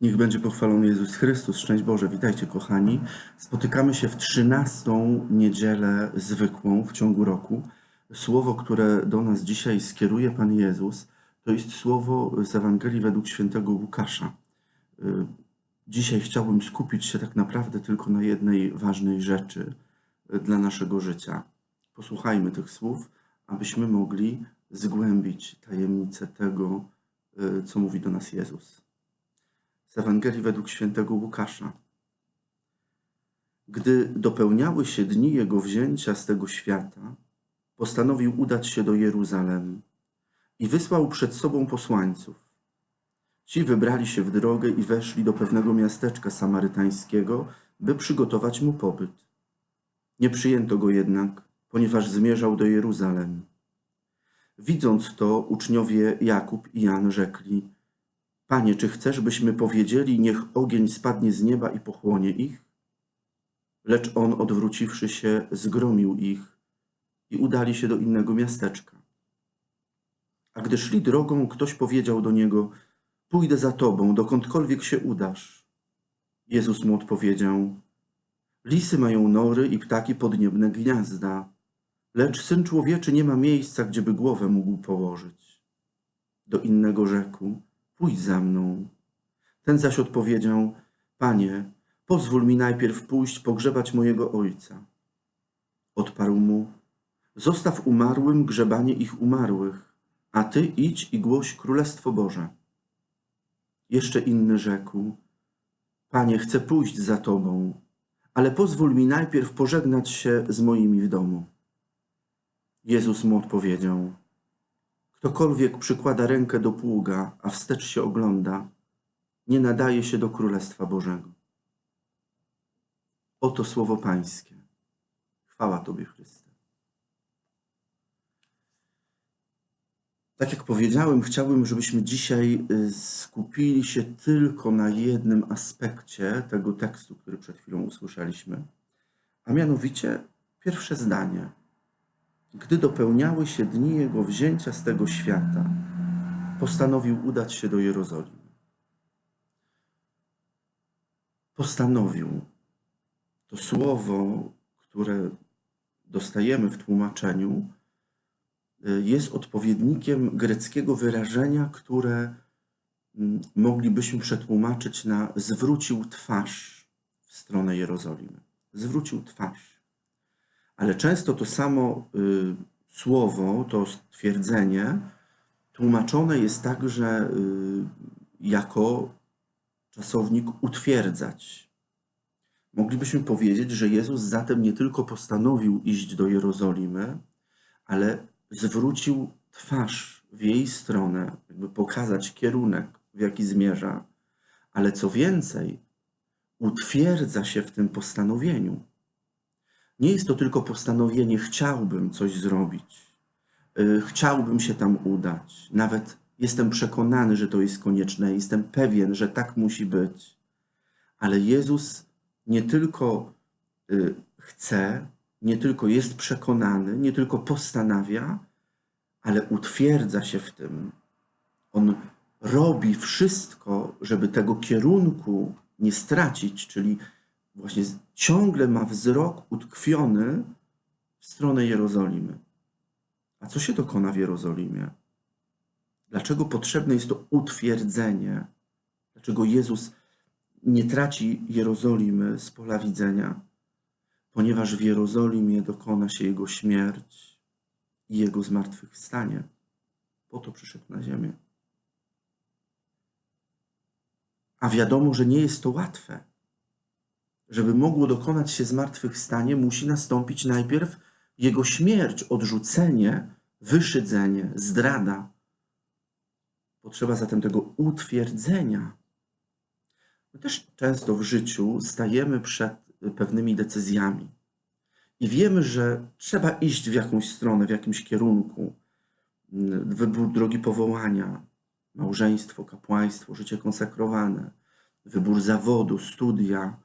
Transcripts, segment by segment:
Niech będzie pochwalony Jezus Chrystus. Szczęść Boże, witajcie kochani. Spotykamy się w trzynastą niedzielę zwykłą w ciągu roku. Słowo, które do nas dzisiaj skieruje Pan Jezus, to jest słowo z Ewangelii według świętego Łukasza. Y, Dzisiaj chciałbym skupić się tak naprawdę tylko na jednej ważnej rzeczy y, dla naszego życia. Posłuchajmy tych słów, abyśmy mogli zgłębić tajemnicę tego, y, co mówi do nas Jezus z Ewangelii według świętego Łukasza. Gdy dopełniały się dni jego wzięcia z tego świata, postanowił udać się do Jeruzalem i wysłał przed sobą posłańców. Ci wybrali się w drogę i weszli do pewnego miasteczka samarytańskiego, by przygotować mu pobyt. Nie przyjęto go jednak, ponieważ zmierzał do Jeruzalem. Widząc to, uczniowie Jakub i Jan rzekli: Panie, czy chcesz, byśmy powiedzieli, niech ogień spadnie z nieba i pochłonie ich? Lecz on, odwróciwszy się, zgromił ich i udali się do innego miasteczka. A gdy szli drogą, ktoś powiedział do niego: Pójdę za tobą, dokądkolwiek się udasz. Jezus mu odpowiedział: Lisy mają nory i ptaki podniebne gniazda, lecz syn człowieczy nie ma miejsca, gdzieby głowę mógł położyć. Do innego rzekł: Pójdź za mną. Ten zaś odpowiedział: Panie, pozwól mi najpierw pójść pogrzebać mojego ojca. Odparł mu: Zostaw umarłym grzebanie ich umarłych, a ty idź i głoś królestwo Boże. Jeszcze inny rzekł: Panie, chcę pójść za tobą, ale pozwól mi najpierw pożegnać się z moimi w domu. Jezus mu odpowiedział: Ktokolwiek przykłada rękę do pługa, a wstecz się ogląda, nie nadaje się do Królestwa Bożego. Oto słowo Pańskie. Chwała Tobie, Chryste. Tak jak powiedziałem, chciałbym, żebyśmy dzisiaj y, skupili się tylko na jednym aspekcie tego tekstu, który przed chwilą usłyszeliśmy, a mianowicie pierwsze zdanie. Gdy dopełniały się dni jego wzięcia z tego świata, postanowił udać się do Jerozolimy. Postanowił. To słowo, które dostajemy w tłumaczeniu, y, jest odpowiednikiem greckiego wyrażenia, które mm, moglibyśmy przetłumaczyć na zwrócił twarz w stronę Jerozolimy. Zwrócił twarz. Ale często to samo y, słowo, to stwierdzenie tłumaczone jest także y, jako czasownik utwierdzać. Moglibyśmy powiedzieć, że Jezus zatem nie tylko postanowił iść do Jerozolimy, ale zwrócił twarz w jej stronę, jakby pokazać kierunek, w jaki zmierza, ale co więcej, utwierdza się w tym postanowieniu. Nie jest to tylko postanowienie, chciałbym coś zrobić, y, chciałbym się tam udać, nawet jestem przekonany, że to jest konieczne, jestem pewien, że tak musi być. Ale Jezus nie tylko y, chce, nie tylko jest przekonany, nie tylko postanawia, ale utwierdza się w tym. On robi wszystko, żeby tego kierunku nie stracić, czyli właśnie ciągle ma wzrok utkwiony w stronę Jerozolimy. A co się dokona w Jerozolimie? Dlaczego potrzebne jest to utwierdzenie? Dlaczego Jezus nie traci Jerozolimy z pola widzenia? Ponieważ w Jerozolimie dokona się Jego śmierć i Jego zmartwychwstanie. Po to przyszedł na ziemię. A wiadomo, że nie jest to łatwe żeby mogło dokonać się zmartwychwstanie, musi nastąpić najpierw jego śmierć, odrzucenie, wyszydzenie, zdrada. Potrzeba zatem tego utwierdzenia. My też często w życiu stajemy przed pewnymi decyzjami i wiemy, że trzeba iść w jakąś stronę, w jakimś kierunku. Wybór drogi powołania, małżeństwo, kapłaństwo, życie konsekrowane, wybór zawodu, studia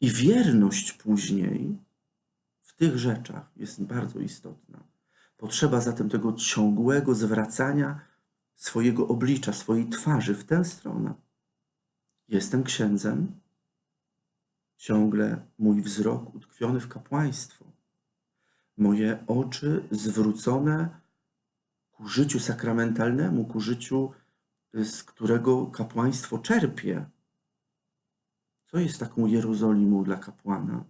i wierność później w tych rzeczach jest bardzo istotna. Potrzeba zatem tego ciągłego zwracania swojego oblicza, swojej twarzy w tę stronę. Jestem księdzem, ciągle mój wzrok utkwiony w kapłaństwo, moje oczy zwrócone ku życiu sakramentalnemu, ku życiu, y, z którego kapłaństwo czerpie. Co jest taką Jerozolimą dla kapłana?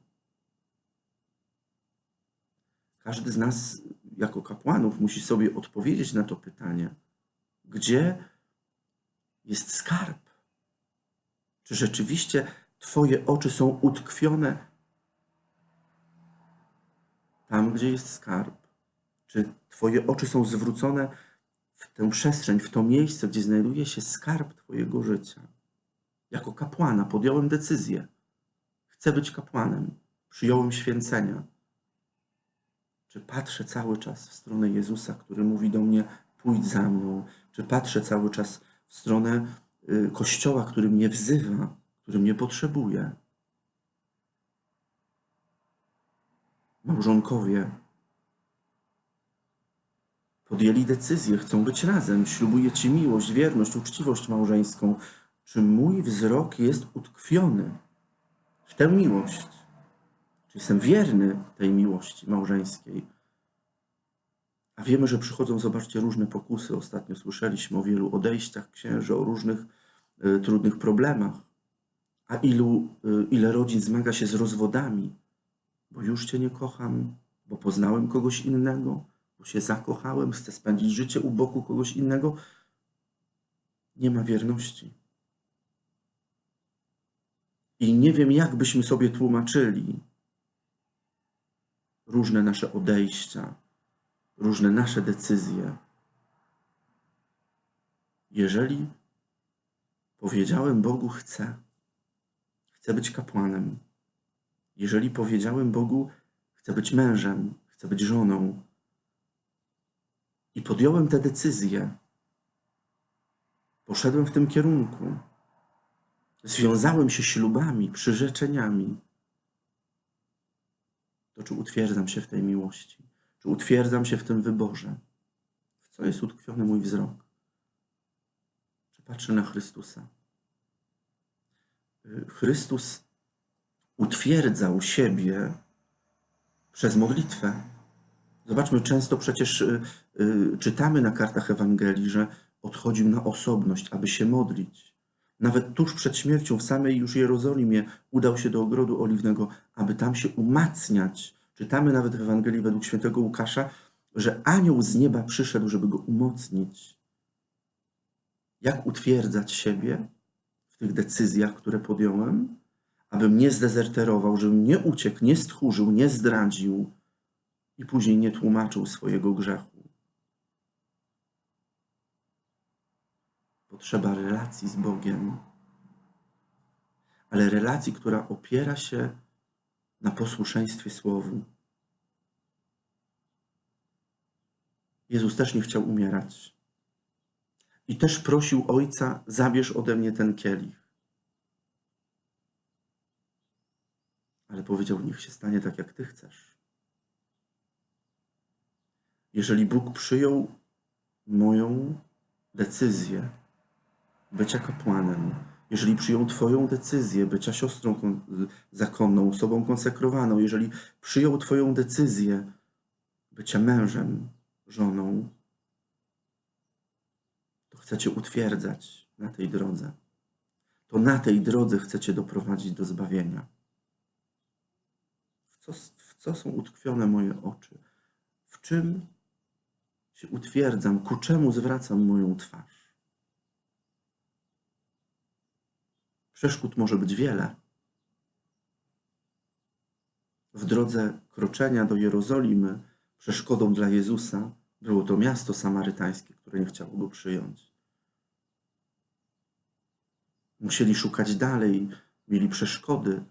Każdy z nas, jako kapłanów, musi sobie odpowiedzieć na to pytanie: gdzie jest skarb? Czy rzeczywiście Twoje oczy są utkwione tam, gdzie jest skarb? Czy Twoje oczy są zwrócone w tę przestrzeń, w to miejsce, gdzie znajduje się skarb Twojego życia? Jako kapłana podjąłem decyzję. Chcę być kapłanem. Przyjąłem święcenia. Czy patrzę cały czas w stronę Jezusa, który mówi do mnie: pójdź za mną? Czy patrzę cały czas w stronę y, Kościoła, który mnie wzywa, który mnie potrzebuje? Małżonkowie podjęli decyzję, chcą być razem. Ślubuję Ci miłość, wierność, uczciwość małżeńską. Czy mój wzrok jest utkwiony w tę miłość? Czy jestem wierny tej miłości małżeńskiej? A wiemy, że przychodzą, zobaczcie, różne pokusy. Ostatnio słyszeliśmy o wielu odejściach księży, o różnych y, trudnych problemach. A ilu, y, ile rodzin zmaga się z rozwodami, bo już Cię nie kocham, bo poznałem kogoś innego, bo się zakochałem, chcę spędzić życie u boku kogoś innego. Nie ma wierności. I nie wiem, jak byśmy sobie tłumaczyli różne nasze odejścia, różne nasze decyzje. Jeżeli powiedziałem Bogu, chcę, chcę być kapłanem, jeżeli powiedziałem Bogu, chcę być mężem, chcę być żoną, i podjąłem tę decyzję, poszedłem w tym kierunku, związałem się ślubami, przyrzeczeniami, to czy utwierdzam się w tej miłości? Czy utwierdzam się w tym wyborze? W co jest utkwiony mój wzrok? Czy patrzę na Chrystusa? Y, Chrystus utwierdzał siebie przez modlitwę. Zobaczmy, często przecież y, y, czytamy na kartach Ewangelii, że odchodził na osobność, aby się modlić. Nawet tuż przed śmiercią w samej już Jerozolimie udał się do ogrodu oliwnego, aby tam się umacniać. Czytamy nawet w Ewangelii według świętego Łukasza, że anioł z nieba przyszedł, żeby go umocnić. Jak utwierdzać siebie w tych decyzjach, które podjąłem, abym nie zdezerterował, żebym nie uciekł, nie stchórzył, nie zdradził i później nie tłumaczył swojego grzechu. Potrzeba relacji z Bogiem, ale relacji, która opiera się na posłuszeństwie Słowu. Jezus też nie chciał umierać. I też prosił Ojca, zabierz ode mnie ten kielich. Ale powiedział, niech się stanie tak, jak Ty chcesz. Jeżeli Bóg przyjął moją decyzję bycia kapłanem, jeżeli przyjął Twoją decyzję bycia siostrą zakonną, osobą konsekrowaną, jeżeli przyjął Twoją decyzję bycia mężem, żoną, to chcecie utwierdzać na tej drodze. To na tej drodze chcecie doprowadzić do zbawienia. W co, w co są utkwione moje oczy? W czym się utwierdzam, ku czemu zwracam moją twarz. Przeszkód może być wiele. W drodze kroczenia do Jerozolimy przeszkodą dla Jezusa było to miasto samarytańskie, które nie chciało go przyjąć. Musieli szukać dalej, mieli przeszkody.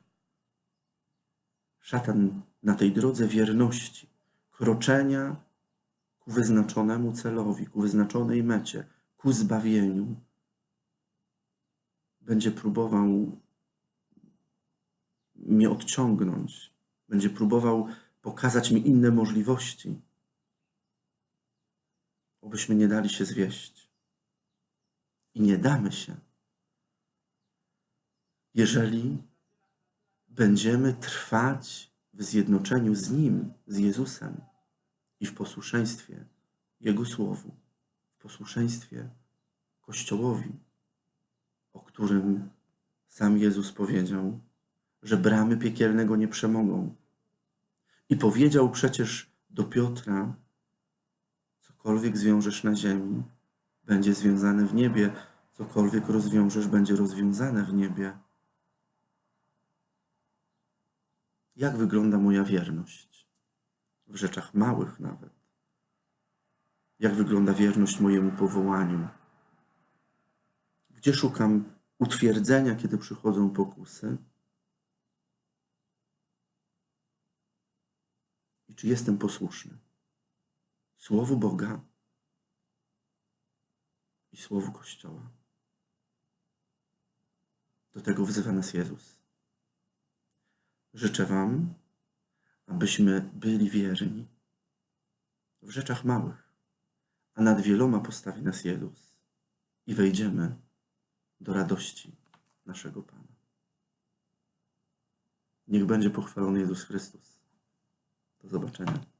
Szatan na tej drodze wierności, kroczenia ku wyznaczonemu celowi, ku wyznaczonej mecie, ku zbawieniu, będzie próbował mnie odciągnąć, będzie próbował pokazać mi inne możliwości, obyśmy nie dali się zwieść. I nie damy się. jeżeli będziemy trwać w zjednoczeniu z Nim, z Jezusem i w posłuszeństwie Jego Słowu, w posłuszeństwie Kościołowi, którym sam Jezus powiedział, że bramy piekielnego nie przemogą. I powiedział przecież do Piotra, cokolwiek zwiążesz na ziemi, będzie związane w niebie, cokolwiek rozwiążesz, będzie rozwiązane w niebie. Jak wygląda moja wierność? W rzeczach małych nawet. Jak wygląda wierność mojemu powołaniu? Gdzie szukam utwierdzenia, kiedy przychodzą pokusy? I czy jestem posłuszny Słowu Boga i Słowu Kościoła? Do tego wzywa nas Jezus. Życzę Wam, abyśmy byli wierni w rzeczach małych, a nad wieloma postawi nas Jezus i wejdziemy do radości naszego Pana. Niech będzie pochwalony Jezus Chrystus. Do zobaczenia.